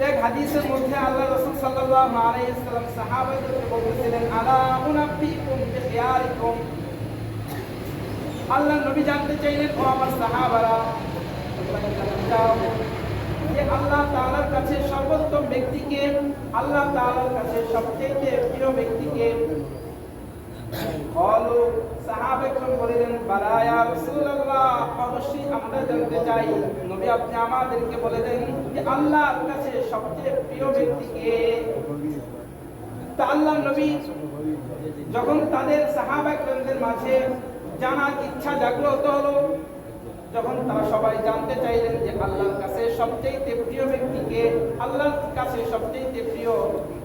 এক হাদিসের মধ্যে আল্লাহ রাসূল সাল্লাল্লাহু আলাইহি সাল্লাম সাহাবাদেরকে বলতেছিলেন, আলা উনাব্বিকুম বিখিয়ারিকুম? আল্লাহ নবী জানতে চাইলেন, ও আমার সাহাবারা যে আল্লাহ তাআলার কাছে সর্বোত্তম ব্যক্তিকে, আল্লাহ তাআলার কাছে সবচেয়ে প্রিয় ব্যক্তিকে বলো সাহাবেকরাম বলিলেন, বালা ইয়া রাসূলুল্লাহ। অবশ্যই আমরা জানতে চাই, নবী আপনি আমাদেরকে বলে দেন যে আল্লাহর কাছে সবচেয়ে প্রিয় ব্যক্তিকে তা আল্লাহ নবী যখন তাদের সাহাবাকরামদের মাঝে জানার ইচ্ছা জাগ্রত হলো, যখন তারা সবাই জানতে চাইলেন যে আল্লাহর কাছে সবচেয়ে প্রিয় ব্যক্তিকে আল্লাহর কাছে সবচেয়ে প্রিয়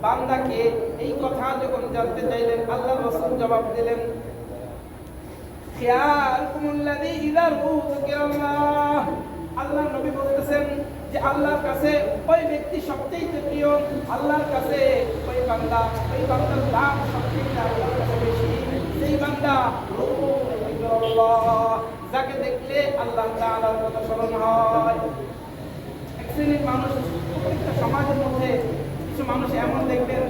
বান্দাকে এই কথা যখন জানতে চাইলেন, আল্লাহ রসুল জবাব দিলেন আল্লাহ নবী বলতেছেন যে, আল্লাহর কাছে ওই ব্যক্তি সবচেয়ে প্রিয়, আল্লাহর কাছে ওই বান্দা, ওই বান্দার দাম সবচেয়ে আল্লাহর কাছে বেশি। সেই বান্দা যাকে দেখলে আল্লাহ তাআলার কথা স্মরণ হয়। এক শ্রেণির মানুষ প্রত্যেকটা সমাজের মধ্যে কিছু মানুষ এমন দেখবেন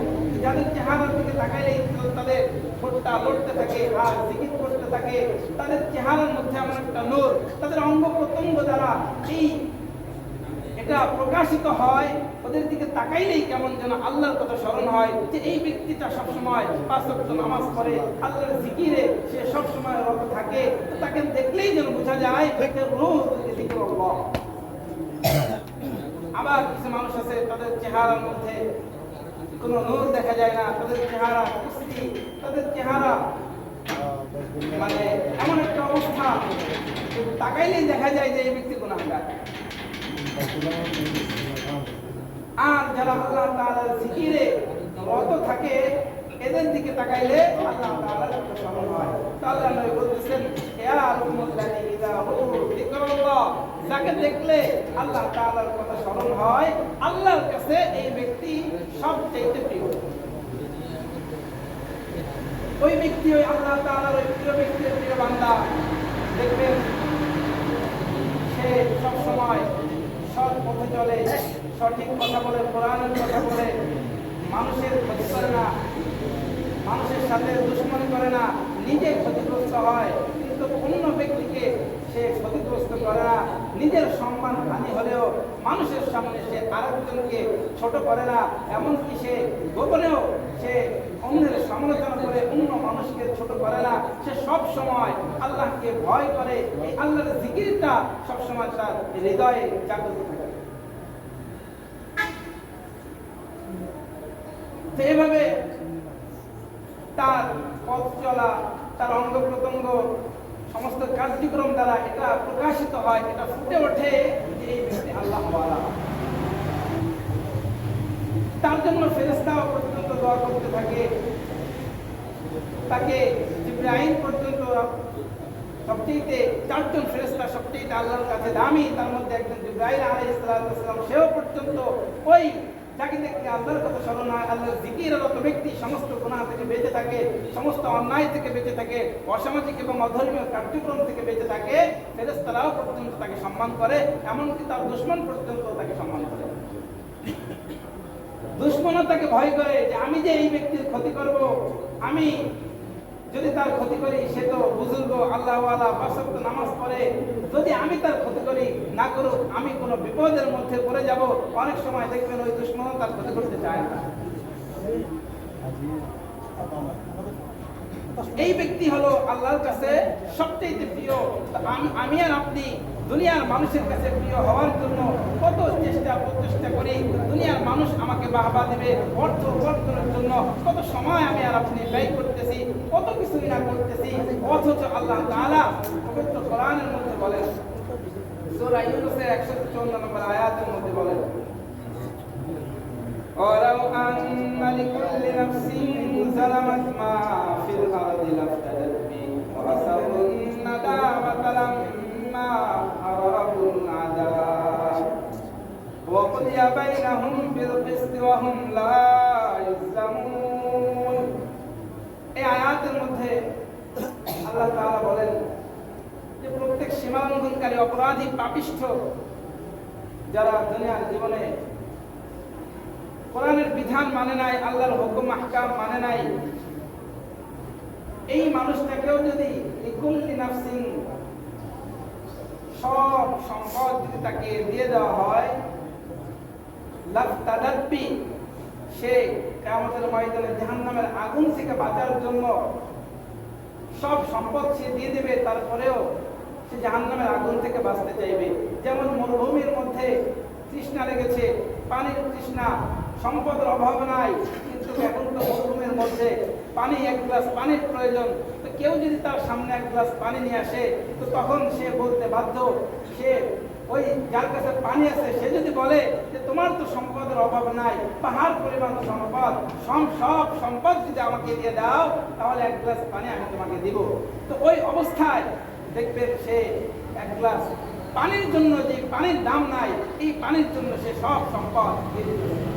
যাদের চেহারার দিকে তাকাইলে তাদের ঠোঁটটা লড়তে থাকে আর জিকির করতে থাকে। তাদের চেহারার মধ্যে এমন একটা নূর, তাদের অঙ্গ প্রত্যঙ্গ দ্বারা এই এটা প্রকাশিত হয়, ওদের দিকে তাকাইলেই কেমন যেন আল্লাহর কথা স্মরণ হয় যে এই ব্যক্তিটা সবসময় পাঁচ নামাজ পড়ে, আল্লাহর জিকিরে সে সবসময় রত থাকে। তাকে দেখলেই যেন বোঝা যায় রোজ জিকির আবার কিছু মানুষ আছে, তাদের চেহারার মধ্যে কোনো নূর দেখা যায় না, তাদের চেহারা তাদের চেহারা মানে এমন একটা অবস্থা। তাকাইলেই দেখা যায় যে এই ব্যক্তি গুণাগার আর যারা আল্লাহ তাআলার জিকিরে রত থাকে, এদের দিকে তাকাইলে আল্লাহ তাআলার কথা স্মরণ হয়। তো আল্লাহ নবী বলতেছেন হুযু যিকরুল্লাহ যাকে দেখলে আল্লাহ তাআলার কথা স্মরণ হয়, আল্লাহর কাছে এই ব্যক্তি সবচেয়ে প্রিয়। ওই ব্যক্তি ওই আল্লাহ তাআলার ওই প্রিয় ব্যক্তির প্রিয় বান্দা। দেখবেন, সে সবসময় সৎ পথে চলে, সঠিক কথা বলে, কোরআনের কথা বলে, মানুষের ক্ষতি করে না, মানুষের সাথে দুশ্মনী করে না, নিজে ক্ষতিগ্রস্ত হয়। কিন্তু অন্য ব্যক্তিকে সে ক্ষতিগ্রস্ত করে, নিজের সম্মান হানি হলেও মানুষের সামনে সে আরেকজনকে ছোট করে না, এমনকি সে গোপনেও সে অন্যের সমালোচনা করে অন্য মানুষকে ছোট করে না। সে সব সময় আল্লাহকে ভয় করে। এই আল্লাহর জিকিরটা সবসময় তার হৃদয়ে জাগ্রত এভাবে তার পথ চলা, তার অঙ্গ প্রত্যঙ্গ সমস্ত কার্যক্রম দ্বারা এটা প্রকাশিত হয়, এটা ফুটে ওঠে এই আল্লাহ তার জন্য ফেরেস্তাও পর্যন্ত দোয়া করতে থাকে। তাকে জিব্রাহিম পর্যন্ত সবচেয়ে চারজন ফেরেস্তা সবচেয়ে আল্লাহর কাছে দামি, তার মধ্যে একজন জিব্রাহিম সালাম, সেও পর্যন্ত ওই যাকে দেখতে আল্লাহর কথা স্মরণ হয় আল্লাহর জিকিররত ব্যক্তি সমস্ত গুণা থেকে বেঁচে থাকে, সমস্ত অন্যায় থেকে বেঁচে থাকে, অসামাজিক এবং অধর্মীয় কার্যক্রম থেকে বেঁচে থাকে ফেরেস্তারাও পর্যন্ত তাকে সম্মান করে, এমনকি তার দুশ্মন পর্যন্ত তাকে সম্মান করে। দুশ্মনও তাকে ভয় করে যে আমি যে এই ব্যক্তির ক্ষতি করব, আমি যদি তার ক্ষতি করি, সে তো বুজুর্গ আল্লাহ পাঁচক্ত নামাজ পড়ে। যদি আমি তার ক্ষতি করি, না করুক, আমি কোনো বিপদের মধ্যে পড়ে যাব। অনেক সময় দেখবেন ওই দুশ্মন তার ক্ষতি করতে চায় না। এই ব্যক্তি হলো আল্লাহর কাছে সবচেয়ে প্রিয়। আমি আর আপনি দুনিয়ার মানুষের কাছে প্রিয় হওয়ার জন্য কত চেষ্টা প্রচেষ্টা করি দুনিয়ার মানুষ আমাকে বাহবা দেবে অর্থ উপার্জনের জন্য কত সময় আমি আর আপনি ব্যয় করতেছি কত কিছুই না করতেছি অথচ আল্লাহ তাআলা পবিত্র কোরআনের মধ্যে বলেন সূরা ইউনূসের 154 নম্বর আয়াতের মধ্যে বলেন ولو أن لكل نفس ظلمت ما في الأرض لافتدت به وأسروا الندامة لما أرأوا العذاب وقضي بينهم بالقسط وهم لا يظلمون এই আয়াতের মধ্যে আল্লাহ তাআলা বলেন যে প্রত্যেক সীমালঙ্ঘনকারী অপরাধী পাপিষ্ঠ যারা দুনিয়ার জীবনে কোরআনের বিধান মানে নাই আল্লাহর হুকুম আহকাম মানে নাই এই মানুষটাকেও যদি লিকুল্লি নাফসিন সব সম্পদ যদি তাকে দিয়ে দেওয়া হয়। সে কিয়ামতের ময়দানে জাহান্নামের আগুন থেকে বাঁচার জন্য সব সম্পদ সে দিয়ে দেবে, তারপরেও সে জাহান্নামের আগুন থেকে বাঁচতে চাইবে। যেমন মরুভূমির মধ্যে তৃষ্ণা লেগেছে, পানির তৃষ্ণা, সম্পদের অভাব নাই, কিন্তু এখন তো মধ্যে পানি এক গ্লাস পানির প্রয়োজন। তো কেউ যদি তার সামনে এক গ্লাস পানি নিয়ে আসে, তো তখন সে বলতে বাধ্য। সে ওই যার কাছে পানি আছে, সে যদি বলে যে তোমার তো সম্পদের অভাব নাই, পাহাড় পরিমাণ সম্পদ, সম- সব সম্পদ যদি আমাকে দিয়ে দাও, তাহলে এক গ্লাস পানি আমি তোমাকে দিব। তো ওই অবস্থায় দেখবেন সে এক গ্লাস পানির জন্য যে পানির দাম নাই, এই পানির জন্য সে সব সম্পদ দিয়ে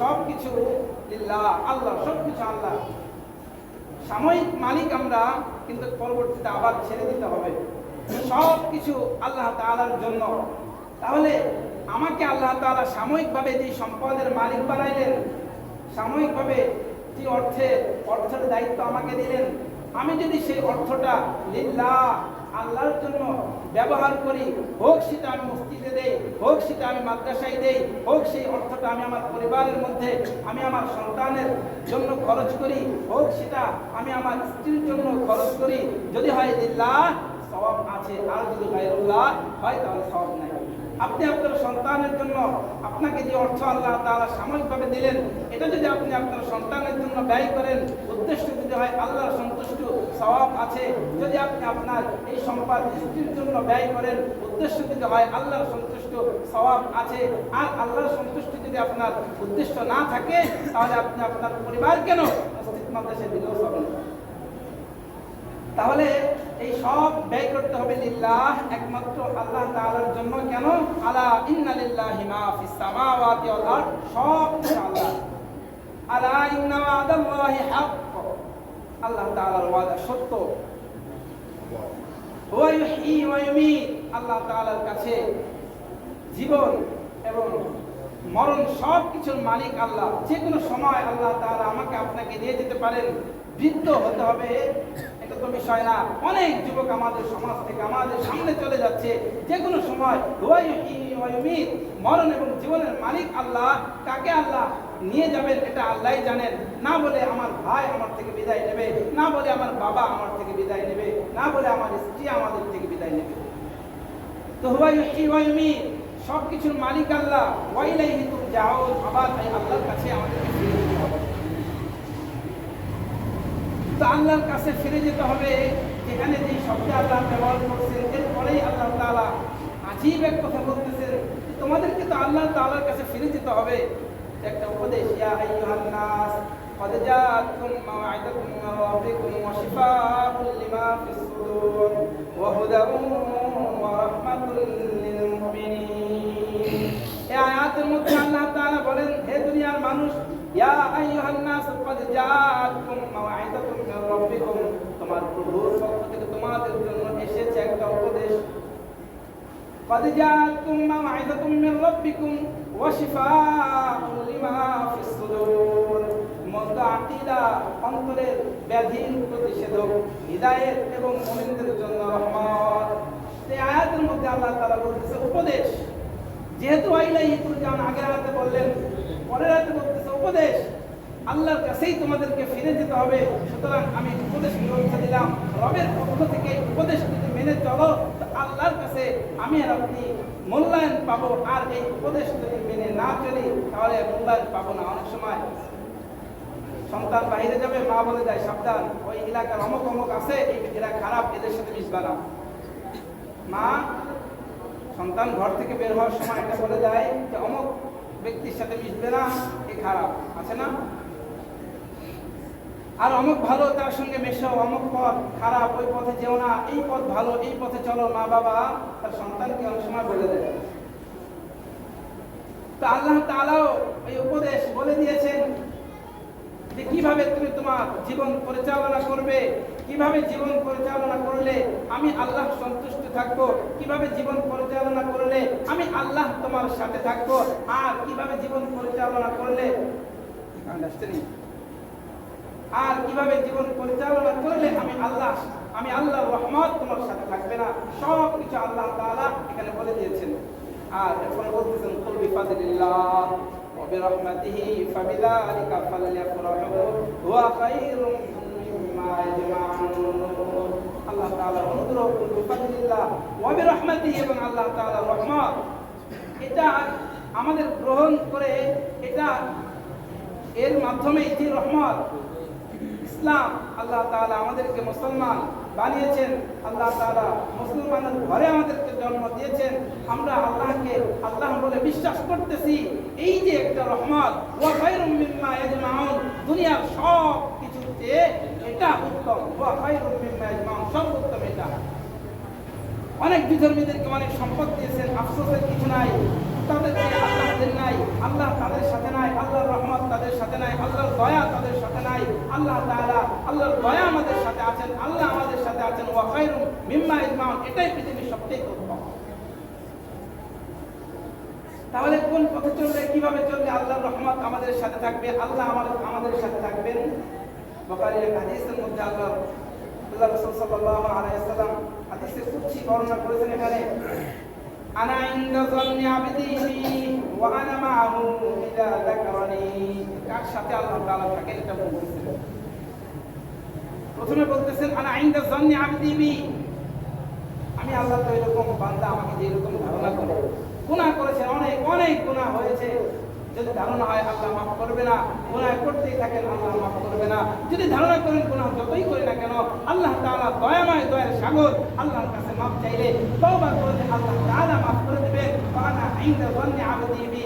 সব কিছু আল্লাহ, সব কিছু আল্লাহ। সাময়িক মালিক আমরা, কিন্তু পরবর্তীতে আবার ছেড়ে দিতে হবে। সব কিছু আল্লাহ তাআলার জন্য। তাহলে আমাকে আল্লাহ তাআলা সাময়িকভাবে যে সম্পদের মালিক বানাইলেন, সাময়িকভাবে যে অর্থের অর্থের দায়িত্ব আমাকে দিলেন, আমি যদি সেই অর্থটা লিল্লাহ আল্লাহর জন্য ব্যবহার করি। হোক সেটা আমি মসজিদে দেই, হোক সেটা আমি মাদ্রাসায় দেই, হোক সেই অর্থটা আমি আমার পরিবারের মধ্যে, আমি আমার সন্তানের জন্য খরচ করি, হোক সেটা আমি আমার স্ত্রীর জন্য খরচ করি। যদি হয় দিল্লাহ সব আছে। আর যদি গায়রুল্লাহ হয় তাহলে নাই। আপনি আপনার সন্তানের জন্য আপনাকে যে অর্থ আল্লাহ তাআলা সাময়িকভাবে দিলেন, এটা যদি আপনি আপনার সন্তানের জন্য ব্যয় করেন, উদ্দেশ্য যদি হয় আল্লাহর সন্তুষ্ট স্বভাব আছে, যদি আপনি আপনার এই সম্পদ স্ত্রীর জন্য ব্যয় করেন, উদ্দেশ্য যদি হয় আল্লাহর সন্তুষ্ট স্বভাব আছে, আর আল্লাহর সন্তুষ্টি যদি আপনার উদ্দেশ্য না থাকে, তাহলে আপনি আপনার পরিবার কেন মসজিদ দিলেও চলে তাহলে এই সব ব্যয় করতে হবে লিল্লাহ, একমাত্র আল্লাহ তাআলার জন্য। কেন? আলা ইন্না লিল্লাহি মা ফিস সামাওয়াতি ওয়াল আরদ, সব আল্লাহ। আলা ইন্না ওয়াদাল্লাহি হক আল্লাহ তাআলার ওয়াদা সত্য। হুয়া ইউহয়ী ওয়া ইউমীত। আল্লাহ তাআলার কাছে জীবন এবং মরণ সব কিছুর মালিক আল্লাহ। যে কোনো সময় আল্লাহ তাআলা আমাকে আপনাকে দিয়ে যেতে পারেন। বৃদ্ধ হতে হবে বিষয় না অনেক যুবক আমাদের সমাজ থেকে আমাদের সামনে চলে যাচ্ছে। যে কোনো সময় মরণ এবং জীবনের মালিক আল্লাহ কাকে আল্লাহ নিয়ে যাবেন এটা আল্লাহই জানেন। না বলে আমার ভাই আমার থেকে বিদায় নেবে, না বলে আমার বাবা আমার থেকে বিদায় নেবে, না বলে আমার স্ত্রী আমাদের থেকে বিদায় নেবে। তো হুয়াই ইউমীত সব কিছুর মালিক আল্লাহ। ওয়াইলাইহি তুরজাউন আবার তাই আল্লাহর কাছে আমাদেরকে ফিরে। যেতে হবে তো আল্লাহর কাছে ফিরে যেতে হবে যেখানে যে শব্দ আল্লাহ ব্যবহার করছেন এরপরেই আল্লাহ তাআলা আজীব এক কথা বলতেছেন যে তোমাদেরকে তো আল্লাহ তাআলার কাছে ফিরে যেতে হবে একটা উপদেশ ইয়া আইয়ুহান নাস قد جاءتكم موعظة من ربكم وشفاء لما في الصدور وهدى ورحمة للمؤمنين এই আয়াতের মধ্যে আল্লাহ তাআলা বলেন হে দুনিয়ার মানুষ يا أيها الناس قد جاءتكم মাওইদাতুম من ربكم. তোমার প্রভুর পক্ষ থেকে তোমাদের জন্য এসেছে একটা উপদেশ। কদ জাআতকুম মাওইদাতুম মির রাব্বিকুম ওয়া শিফাউন লিমা ফিস মন্দ আকীদা, অন্তরের ব্যাধির প্রতিষেধক, হিদায়াত এবং মুমিনদের জন্য রহমত। সেই আয়াতের মধ্যে আল্লাহ তাআলা বলতেছে, উপদেশ। যেহেতু আইলাই ইতুল জান আগের হাতে বললেন, পরের হাতে উপদেশ আল্লাহর কাছেই তোমাদেরকে ফিরে যেতে হবে। সুতরাং আমি উপদেশ গ্রন্থ দিলাম। রবের পক্ষ থেকে উপদেশ যদি মেনে চলো আল্লাহর কাছে আমি আর আপনি মূল্যায়ন পাবো। আর এই উপদেশ যদি মেনে না চলি, তাহলে মূল্যায়ন পাবো না অনেক সময়। সন্তান বাইরে যাবে, মা বলে যায়, সাবধান, ওই এলাকার অমুক অমুক আছে এরা খারাপ, এদের সাথে মিশবা না। মা, সন্তান ঘর থেকে বের হওয়ার সময় এটা বলে যায় যে, অমুক ব্যক্তির সাথে মিশবে না, এ খারাপ, আছে না? আর অমুক ভালো, তার সঙ্গে মেশো, অমুক পথ খারাপ, ওই পথে যেও না, এই পথ ভালো, এই পথে চলো, মা বাবা, তার সন্তানকে অনেক সময় বলে দেয়। তো আল্লাহ তাআলাও এই উপদেশ বলে দিয়েছেন যে কীভাবে তুমি তোমার জীবন পরিচালনা করবে কীভাবে জীবন পরিচালনা করলে আমি আল্লাহ সন্তুষ্ট থাকব? কীভাবে জীবন পরিচালনা করলে আমি আল্লাহ তোমার সাথে থাকব? আর কীভাবে জীবন পরিচালনা করলে আর কীভাবে জীবন পরিচালনা করলে আমি আল্লাহ আমি আল্লাহর রহমত তোমার সাথে থাকবে না? সব কিছু আল্লাহ তাআলা এখানে বলে দিয়েছেন। আর এখন বলতেছেন, কুল বিফাদিল্লাহ ওয়া বিরহমাতিহি ফাবিযালিকা ফালইফরাহু হুয়া এবং আল্লাহ তাআলার রহমত এটা আমাদের গ্রহণ করে এটা এর মাধ্যমে যে রহমত ইসলাম আল্লাহ তাআলা আমাদেরকে মুসলমান বানিয়েছেন আল্লাহ তাআলা মুসলমানের ঘরে আমাদেরকে জন্ম দিয়েছেন আমরা আল্লাহকে আল্লাহ বলে বিশ্বাস করতেছি। এই যে একটা রহমত, ওয়া খায়রুম দুনিয়ার সব কিছুতে এটা উত্তম সব এটা। অনেক বিধর্মীদেরকে অনেক সম্পদ দিয়েছেন, আফসোসের কিছু নাই তাদেরকে নাই, আল্লাহ তাদের সাথে নাই, আল্লাহর রহমত তাদের সাথে নাই, আল্লাহর দয়া তাদের সাথে নাই, আল্লাহ তাআলা আল্লাহর দয়া আমাদের সাথে আছেন, আল্লাহ আমাদের সাথে আছেন, ওয়া খায়রুম মিম্মা ইজমাউন, এটাই পৃথিবীর সবচেয়ে তাহলে কোন পথে চললে, কীভাবে চললে আল্লাহর রহমত আমাদের সাথে থাকবে, আল্লাহ আমাদের আমাদের সাথে থাকবেন? বুখারীর এক হাদিসের মধ্যে আল্লাহ আল্লাহ রাসূল সাল্লাল্লাহু আলাইহি ওয়াসাল্লাম হাদিসে কুদসি বর্ণনা করেছেন এখানে, আনা ইনদা যান্নি আবদি ওয়া আনা মাআহু ইযা যাকারানি। কার সাথে আল্লাহ তাআলা থাকেন এটা বলতেছেন। প্রথমে বলতেছেন, আনা ইনদা যান্নি আবদি বি আমি আল্লাহ তো এরকম বান্দা, আমাকে যে এরকম ধারণা করে। গুনাহ করেছেন, অনেক অনেক গুনাহ হয়েছে। যদি ধারণা হয়, আল্লাহ মাফ করবে না। গুনাহ করতেই থাকেন, আল্লাহ মাফ করবে না। যদি ধারণা করেন, গুনাহ যতই করি না কেন, আল্লাহ তাআলা দয়াময় দয়ার সাগর আল্লাহর কাছে মাফ চাইলে তওবা করলে আল্লাহ তাআলা মাফ করে দিবেন। ওয়ানা ইনদা যান্নি আবদি বি।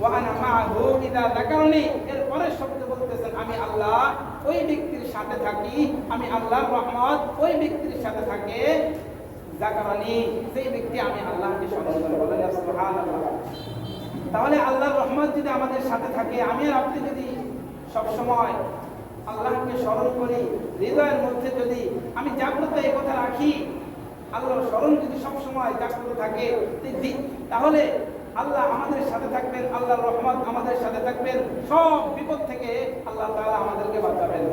ওয়ানা মাআহু ইযা যাকারনি এর পরের শব্দ বলতেছেন, আমি আল্লাহ ওই ব্যক্তির সাথে থাকি, আমি আল্লাহর রহমত, ওই ব্যক্তির সাথে থাকে যাকারানি সেই ব্যক্তি আমি আল্লাহকে স্মরণ করে। বলেন, সুবহানাল্লাহ। তাহলে আল্লাহর রহমত যদি আমাদের সাথে থাকে, আমি আর আপনি যদি সবসময় আল্লাহকে স্মরণ করি, হৃদয়ের মধ্যে যদি আমি জাগ্রত এই কথা রাখি, আল্লাহর স্মরণ যদি সবসময় জাগ্রত থাকে তাহলে আল্লাহ আমাদের সাথে থাকবেন, আল্লাহর রহমত আমাদের সাথে থাকবেন, সব বিপদ থেকে আল্লাহ তাআলা আমাদেরকে বাঁচাবেন।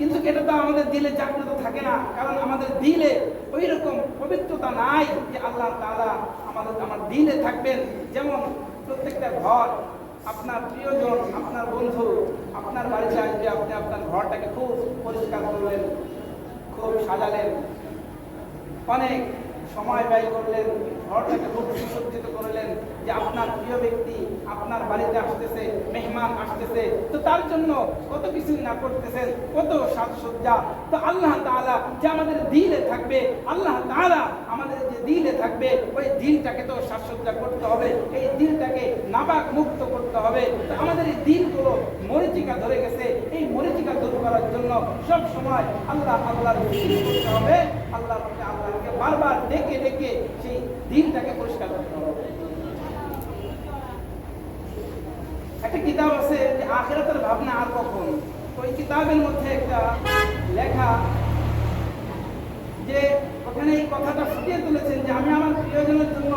কিন্তু এটা তো আমাদের দিলে জাগ্রত থাকে না, কারণ আমাদের দিলে ওই রকম পবিত্রতা নাই যে আল্লাহ তালা আমাদের, আমার দিলে থাকবেন। যেমন প্রত্যেকটা ঘর, আপনার প্রিয়জন, আপনার বন্ধু, আপনার বাড়িতে আসবে, আপনি আপনার ঘরটাকে খুব পরিষ্কার করলেন, খুব সাজালেন। অনেক সময় ব্যয় করলেন, ঘরটাকে খুব সুসজ্জিত করলেন যে আপনার প্রিয় ব্যক্তি আপনার বাড়িতে আসতেছে, মেহমান আসতেছে। তো তার জন্য কত কিছু না করতেছেন, কত সাজসজ্জা। তো আল্লাহ তাআলা যে আমাদের দিলে থাকবে, আল্লাহ তাআলা আমাদের যে দিলে থাকবে, ওই দিলটাকে তো সাজসজ্জা করতে হবে, এই দিলটাকে নাপাক মুক্ত করতে হবে। তো আমাদের এই দিলগুলো মরিচিকা ধরে গেছে, এই মরিচিকা দূর করার জন্য সব সময় আল্লাহ আল্লাহর জিকির করতে হবে। আল্লাহ আল্লাহকে বারবার ডেকে ডেকে সেই দিনটাকে পরিষ্কার করতে হবে। একটা কিতাব আছে যে আখেরাতের ভাবনা আর কখন? ওই কিতাবের মধ্যে একটা লেখা যে ওখানে এই কথাটা ফুটিয়ে তুলেছেন যে আমি আমার প্রিয়জনের জন্য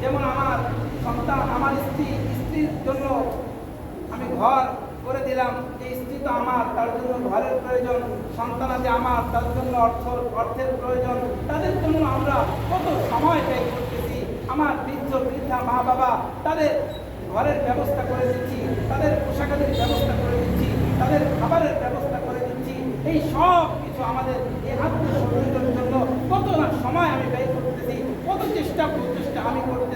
যেমন আমার সন্তান, আমার স্ত্রী, স্ত্রীর জন্য আমি ঘর করে দিলাম, যে স্ত্রী তো আমার, তার জন্য ঘরের প্রয়োজন, সন্তান আছে আমার, তার জন্য অর্থ, অর্থের প্রয়োজন, তাদের জন্য আমরা কত সময় ব্যয় করতেছি, আমার বৃদ্ধ, বৃদ্ধা, মা বাবা, তাদের ঘরের ব্যবস্থা করে দিচ্ছি, তাদের পোশাকাদের ব্যবস্থা করে দিচ্ছি, তাদের খাবারের ব্যবস্থা করে দিচ্ছি, এই সব কিছু আমাদের এই আত্মসম্মানের জন্য কত না সময় আমি ব্যয় করতেছি, কত চেষ্টা প্রচেষ্টা আমি করতেছি।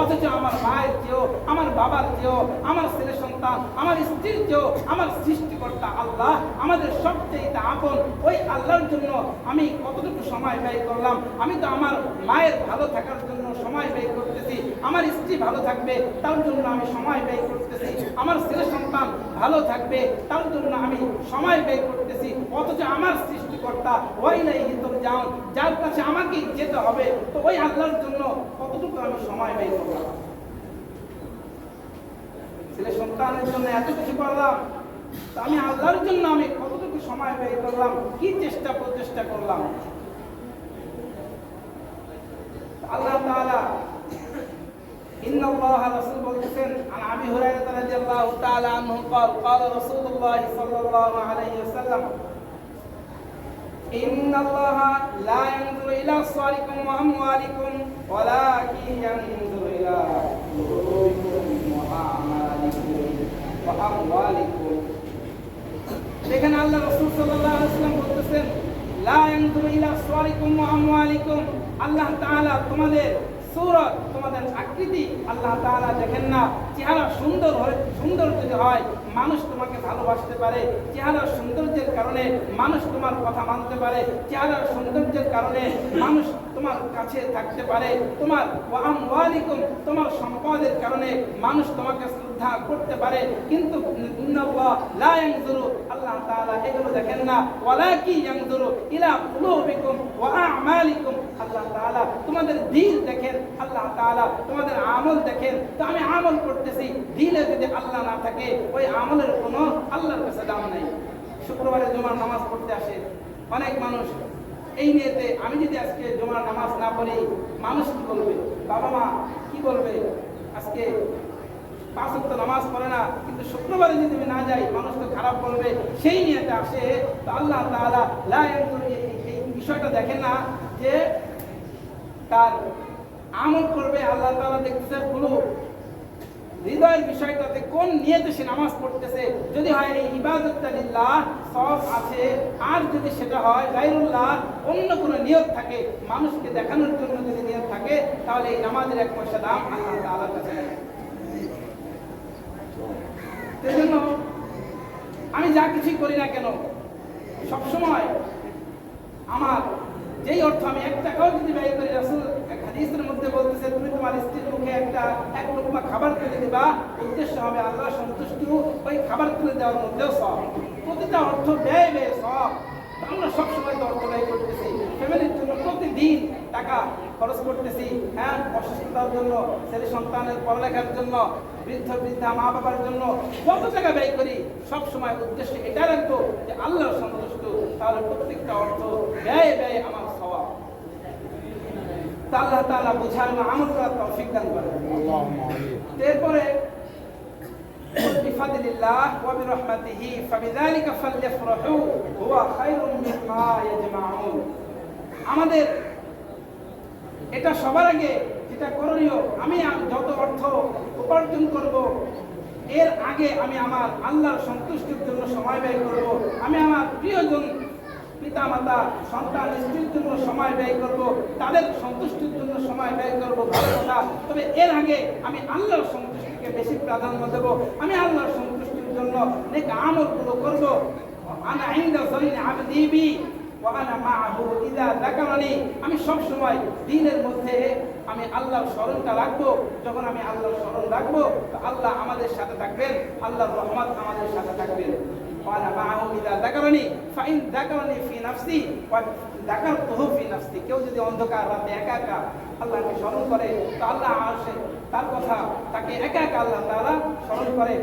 অথচ আমার মায়ের চেয়েও, আমার বাবার চেয়েও, আমার ছেলে সন্তান, আমার স্ত্রীর চেয়েও আমার সৃষ্টিকর্তা আল্লাহ আমাদের সবচেয়ে আপন। ওই আল্লাহর জন্য আমি কতটুকু সময় ব্যয় করলাম? আমি তো আমার মায়ের ভালো থাকার জন্য সময় ব্যয় করতেছি আমার স্ত্রী ভালো থাকবে, তার জন্য আমি সময় ব্যয় করতেছি। আমার ছেলে সন্তান ভালো থাকবে, তার জন্য আমি সময় ব্যয় করতেছি। অথচ আমার সৃষ্টিকর্তা ওই নাই হিতর যাও যার কাছে আমাকে যেতে হবে, তো ওই আল্লাহর জন্য কতটুকু আমি সময় ব্যয় করলাম ছেলে সন্তানের জন্য এত কিছু করলাম আমি আল্লাহর জন্য আমি কতটুকু সময় ব্যয় করলাম, কি চেষ্টা প্রচেষ্টা করলাম? আল্লাহ তাআলা إن الله رسول বলতেছেন عن أبي هريرة رضي الله تعالى عنه قال قال رسول الله صلى الله عليه وسلم إن الله لا ينظر إلى صوركم وأموالكم ولكن ينظر إلى قلوبكم وأعمالكم وأموالكم যেখানে আল্লাহ রসুল সাল্লাল্লাহু আলাইহি ওয়াসাল্লাম বলতেছেন লা ইয়ানজুরু ইলা সুওয়ারিকুম ওয়া আমওয়ালিকুম আল্লাহ তাআলা তোমাদের সূরত তোমাদের আকৃতি আল্লাহ তাআলা দেখেন না, চেহারা সুন্দর হয় সুন্দর যদি হয়, মানুষ তোমাকে ভালোবাসতে পারে। চেহারার সৌন্দর্যের কারণে মানুষ তোমার কথা মানতে পারে। চেহারার সৌন্দর্যের কারণে মানুষ তোমার কাছে থাকতে পারে। তোমার ওয়া আমওয়ালিকুম, তোমার সম্পদের কারণে মানুষ তোমাকে শ্রদ্ধা করতে পারে। কিন্তু আল্লাহ তাআলা এগুলো দেখেন না। ওয়ালাকি ইয়ানজুরু ইলা কুলুবিকুম ওয়া আ'মালিকুম। আল্লাহ তাআলা তোমাদের দিল দেখেন, আল্লাহ তাআলা তোমাদের আমল দেখেন। তো আমি আমল করতেছি, দিলে যদি আল্লাহ না থাকে, ওই আমলের কোনো আল্লাহর কাছে দাম নাই। শুক্রবারে জুমার নামাজ পড়তে আসে। অনেক মানুষ এই নিয়েতে আমি যদি আজকে জুমার নামাজ না পড়ি, মানুষ কি বলবে? বাবা মা কি বলবে? আজকে পাঁচ ওয়াক্ত নামাজ পড়ে না, কিন্তু শুক্রবারে যদি আমি না যাই, মানুষ তো খারাপ বলবে। সেই নিয়েতে আসে, তো আল্লাহ তাআলা লা ইয়ানজুরু এই বিষয়টা দেখেন না, যে তার আমল করবে, আল্লাহ তাআলা দেখতেছে কোনো হৃদয়ের বিষয়টাতে কোন নিয়তে সে নামাজ পড়তেছে? যদি হয় এই ইবাদতটা লিল্লাহ সব আছে। আর যদি সেটা হয় গাইরুল্লাহ অন্য কোনো নিয়ত থাকে, মানুষকে দেখানোর জন্য যদি নিয়ত থাকে, তাহলে এই নামাজের এক পয়সা দাম আল্লাহ তাআলার কাছে। সেজন্য আমি যা কিছুই করি না কেন, সবসময় আমার যেই অর্থ আমি এক টাকাও যদি ব্যয় করি, রাসূল হাদিসের মধ্যে বলতেছে, তুমি তোমার স্ত্রীর মুখে একটা, এক লোকমা খাবার তুলে দিবা, উদ্দেশ্য হবে আল্লাহ সন্তুষ্ট, ওই খাবার তুলে দেওয়ার মধ্যেও সব, প্রতিটা অর্থ ব্যয় ব্যয় সব। আমরা সবসময় তো অর্থ ব্যয় করতেছি। ফ্যামিলির জন্য প্রতিদিন টাকা খরচ করতেছি হ্যাঁ অসুস্থতার জন্য ছেলে সন্তানের পড়ালেখার জন্য বৃদ্ধ বৃদ্ধা মা বাবার জন্য কত টাকা ব্যয় করি সব সময় উদ্দেশ্য এটা রাখবো যে আল্লাহ সন্তুষ্ট তাহলে প্রত্যেকটা অর্থ ব্যয় ব্যয় আমার স্বভাব তা আল্লাহ তাআলা বুঝার না আমল করার তৌফিক দান করেন এরপরে بفضل الله وبرحمته فبذلك فليفرحوا هو خير مما يجمعون আমাদের এটা সবার আগে যেটা করণীয়, আমি যত অর্থ উপার্জন করব, এর আগে আমি আমার আল্লাহর সন্তুষ্টির জন্য সময় ব্যয় করব। আমি আমার প্রিয়জন পিতা মাতা সন্তান, স্ত্রীর জন্য সময় ব্যয় করব, তাদের সন্তুষ্টির জন্য সময় ব্যয় করব, ভালো কথা। তবে এর আগে আমি আল্লাহর সন্তুষ্টিকে বেশি প্রাধান্য দেব। আমি আল্লাহর সন্তুষ্টির জন্য নেক আমলগুলো করব। আনা ইনদা যান্নি আবদি আমি সব সময় দিনের মধ্যে আমি আল্লাহর স্মরণটা রাখব। যখন আমি আল্লাহর স্মরণ রাখব আল্লাহ আমাদের সাথে থাকবেন। আল্লাহর রহমত আমাদের সাথে থাকবেন। কেউ যদি অন্ধকার রাতে একা একা আল্লাহকে স্মরণ করে, তো আল্লাহ আসে তার কথা তাকে একা একা আল্লাহ তাআলা স্মরণ করে।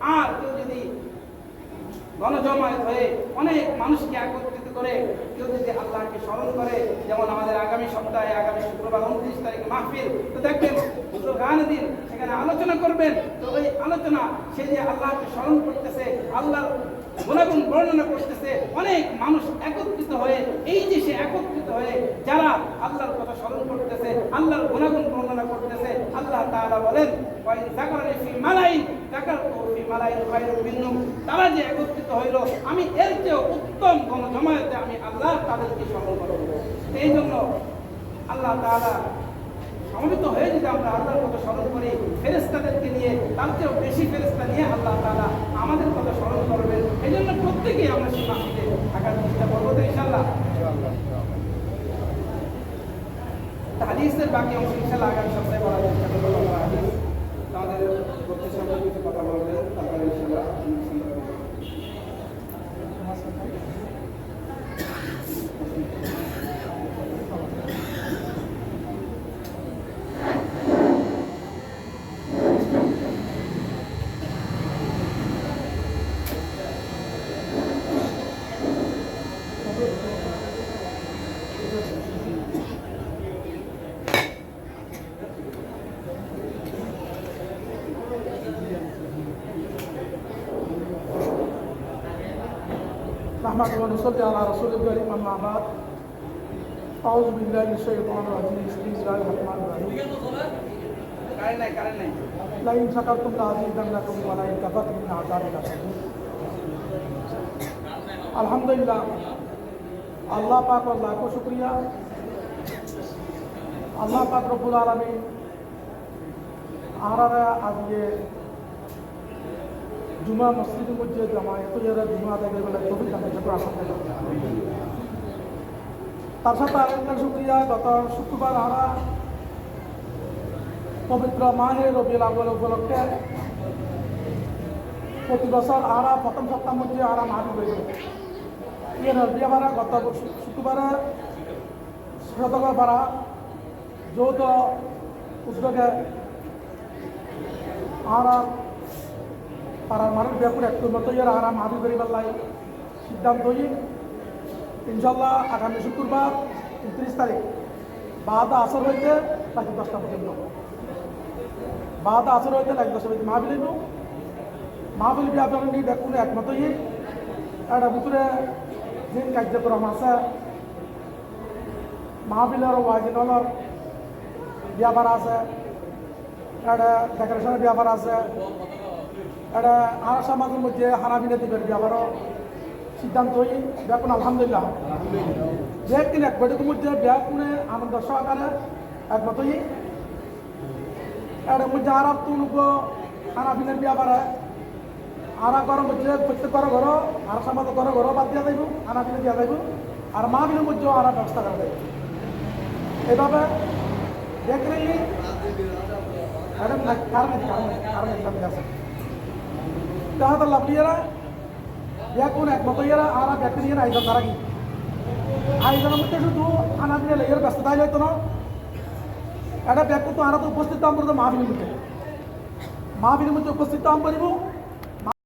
আর কেউ যদি গণজমায়েত হয়ে অনেক মানুষকে একত্রিত করে কেউ যদি আল্লাহকে স্মরণ করে, যেমন আমাদের আগামী সপ্তাহে, আগামী শুক্রবার উনত্রিশ তারিখে মাহফিল, তো দেখবেন গান দিন সেখানে আলোচনা করবেন। তো ওই আলোচনা, সে যে আল্লাহকে স্মরণ করতেছে, আল্লাহর গুণাগুণ বর্ণনা করতেছে, অনেক মানুষ একত্রিত হয়ে, এই যে সে একত্রিত হয়ে যারা আল্লাহর কথা স্মরণ করতেছে, আল্লাহর গুণাগুণ বর্ণনা করতেছে, আল্লাহ তাআলা বলেন মালাইন তারা যে একত্রিত হইল, আমি এর চেয়ে উত্তম কোন জমায়েতে আমি আল্লাহ তাদেরকে করব। এই জন্য আল্লাহ তাআলা সমবেত হয়ে যদি আমরা আল্লাহর কথা স্মরণ করি ফেরেস্তাদেরকে নিয়ে, তার চেয়েও বেশি ফেরেস্তা নিয়ে আল্লাহ তাআলা আমাদের কথা স্মরণ করবেন। এই জন্য প্রত্যেকেই আমরা সেই মাসিতে থাকার চেষ্টা করব তো ইনশাল্লাহ হাদিসের বাকি অংশ ইনশাআল্লাহ আগামী সপ্তাহে পড়ার চেষ্টা করব। বাংলা হাদিস তো আমাদের বক্তৃতা সম্পর্কে কিছু কথা বলবেন তারপরে ইনশাআল্লাহ نحمد ونصلي على رسول الكريم أما بعد أعوذ بالله من الشيطان الرجيم بسم الله الرحمن الرحيم কারেন্ট নাই কারেন্ট নাই لئن شكرتم لأزيدنكم ولئن كفرتم من عذابي لشديد আলহামদুলিল্লাহ আল্লাহ পাক লাখো শুক্রিয়া আল্লাহ পাক রব্বুল আলমী আহারা আজকে জুমা মসজিদের মধ্যে জামায়াত যারা জুমা আদায় করে তবে তাদের সাথে আলহামদুলিল্লাহ তার সাথে আরেকটা শুক্রিয়া, গত শুক্রবার আমরা পবিত্র মাহে রবিউল আউ্বাল উপলক্ষে প্রতি বছর আরা প্রথম সপ্তাহের মধ্যে আরা মাহি হয়ে গত শুক্রবারে শতকর পাড়া যৌথ উদ্যোগে আরা পাড়ার মানুষ ব্যাপার একটু মতো ইয়ার আরা মাহি করিবার লাই সিদ্ধান্ত হই ইনশাল্লাহ আগামী শুক্রবার উনত্রিশ তারিখ, বাদ আসর হইতে বাকি দশটা পর্যন্ত। বাদ আসর হইতে লাইক দশটা পর্যন্ত মাহবিল মাহবিল ব্যাপার নিয়ে দেখুন একমত হই। এটা ভিতরে যে কার্যক্রম আছে মাহবিলের ওয়াজিনলর ব্যাপার আছে এটা ডেকোরেশনের ব্যাপার আছে। এটা আর সমাজের মধ্যে হানাবিনা দিবের ব্যাপারও সিদ্ধান্ত হই দেখুন আলহামদুলিল্লাহ যে কিন এক বেটির মধ্যে ব্যাকুনে আনন্দ সহকারে একমত হই এর মধ্যে আর তুলব হানাবিনের ব্যাপারে আর ঘর মধ্যে প্রত্যেক ঘর ঘর আর সমাজ ঘর ঘর বাদ দিয়া যাইব হানাবিনে দিয়া যাইব আর মা মাহবিনের মধ্যেও আর ব্যবস্থা করা যাইব এভাবে ম্যাডাম কারণ কারণ কারণ আছে আছে তাহলে লাভলিয়ারা ব্যাকুন একমত ইয়ারা আর ব্যাকটেরিয়ার আইজন তারা কি আইজনের মধ্যে শুধু আনা দিলে ব্যস্ত তাই যাইতো না এটা ব্যাকুন তো আরা তো উপস্থিত করতো মাহবিনের মধ্যে মাহফিলের মধ্যে উপস্থিত আম করিব